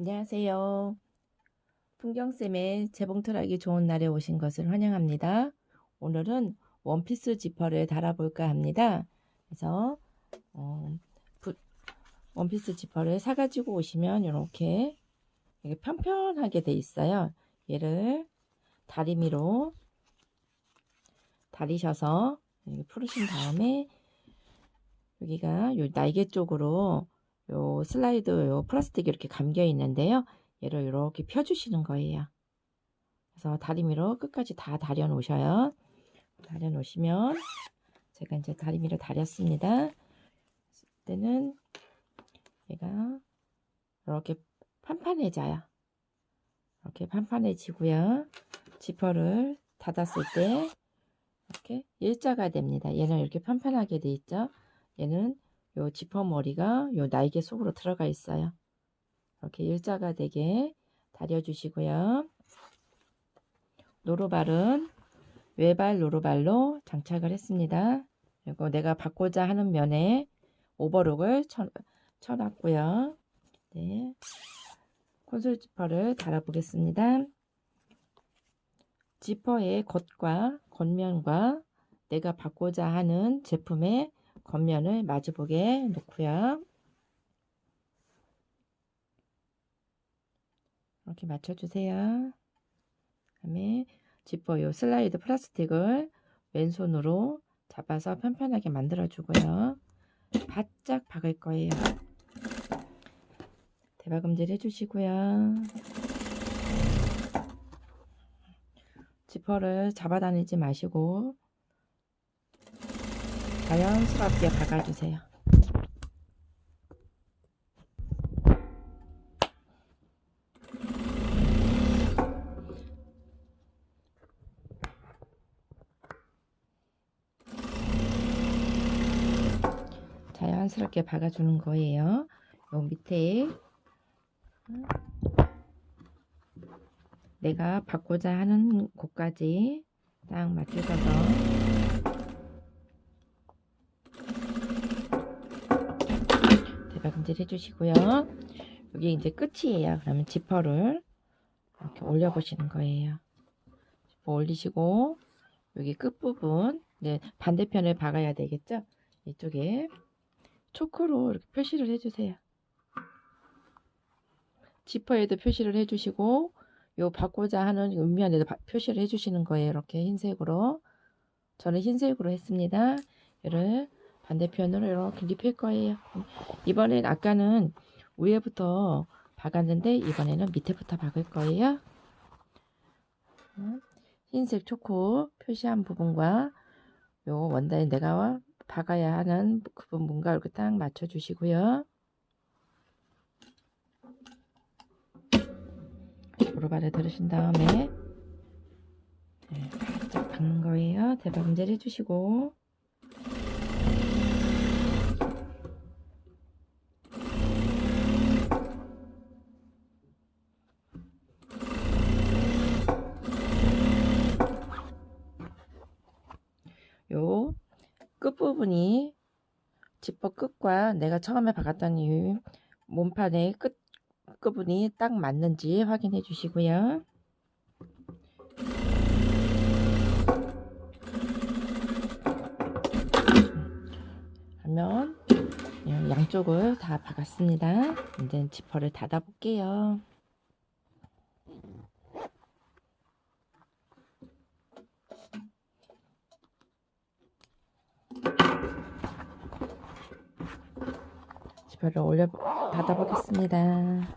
안녕하세요. 풍경쌤의 재봉틀하기 좋은 날에 오신 것을 환영합니다. 오늘은 원피스 지퍼를 달아볼까 합니다. 그래서 어, 부, 원피스 지퍼를 사가지고 오시면 이렇게, 편편하게 돼 있어요. 얘를 다리미로 다리셔서 풀으신 다음에 여기가 요 날개 쪽으로 요 슬라이드 요 플라스틱이 이렇게 감겨 있는데요. 얘를 이렇게 펴주시는 거예요. 그래서 다리미로 끝까지 다 다려 놓으셔요. 다려 놓으시면 제가 이제 다리미로 다렸습니다. 때는 얘가 이렇게 판판해져요. 이렇게 판판해지고요. 지퍼를 닫았을 때 이렇게 일자가 됩니다. 얘는 이렇게 판판하게 돼 있죠. 얘는 요 지퍼 머리가 요 날개 속으로 들어가 있어요. 이렇게 일자가 되게 다려주시고요. 노루발은 외발 노루발로 장착을 했습니다. 그리고 내가 받고자 하는 면에 오버록을 쳐, 쳐놨고요. 네. 콘솔 지퍼를 달아보겠습니다. 지퍼의 겉과 겉면과 내가 받고자 하는 제품의 겉면을 마주보게 놓고요. 이렇게 맞춰주세요. 다음에 지퍼 요 슬라이드 플라스틱을 왼손으로 잡아서 편편하게 만들어주고요. 바짝 박을 거예요. 대박음질 해주시고요. 지퍼를 잡아다니지 마시고 자연스럽게 박아주세요. 자연스럽게 박아주는 거예요. 요 밑에 내가 받고자 하는 곳까지 딱 맞추셔서 대박음질 해주시고요. 여기 이제 끝이에요. 그러면 지퍼를 이렇게 올려보시는 거예요. 지퍼 올리시고 여기 끝부분 네, 반대편을 박아야 되겠죠? 이쪽에 초크로 이렇게 표시를 해주세요. 지퍼에도 표시를 해주시고 요 받고자 하는 음면에도 표시를 해주시는 거예요. 이렇게 흰색으로 저는 흰색으로 했습니다. 얘를 반대편으로 이렇게 입힐 거예요. 이번엔 아까는 위에부터 박았는데 이번에는 밑에부터 박을 거예요. 흰색 초코 표시한 부분과 요 원단에 내가 박아야 하는 그 부분과 이렇게 딱 맞춰 주시고요. 오르발에 들으신 다음에 네, 박는 거예요. 대박음질 해주시고 요 끝부분이 지퍼 끝과 내가 처음에 박았던 이 몸판의 끝 부분이 딱 맞는지 확인해 주시고요. 하면 양쪽을 다 박았습니다. 이제 지퍼를 닫아 볼게요. 지퍼를 올려 닫아 보겠습니다.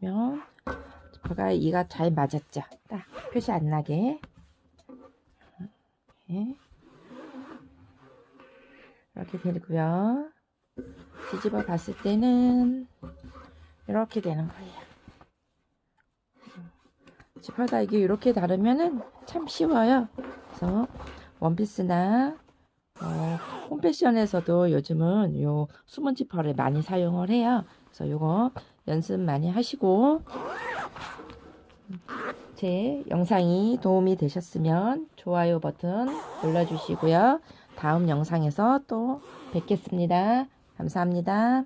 그러면 지퍼가 이가 잘 맞았죠. 딱 표시 안 나게 이렇게, 이렇게 되고요. 뒤집어 봤을 때는 이렇게 되는 거예요. 지퍼다 이게 이렇게 다르면은 참 쉬워요. 그래서 원피스나 어, 홈패션에서도 요즘은 요 숨은 지퍼를 많이 사용을 해요. 그래서 요거 연습 많이 하시고 제 영상이 도움이 되셨으면 좋아요 버튼 눌러주시고요. 다음 영상에서 또 뵙겠습니다. 감사합니다.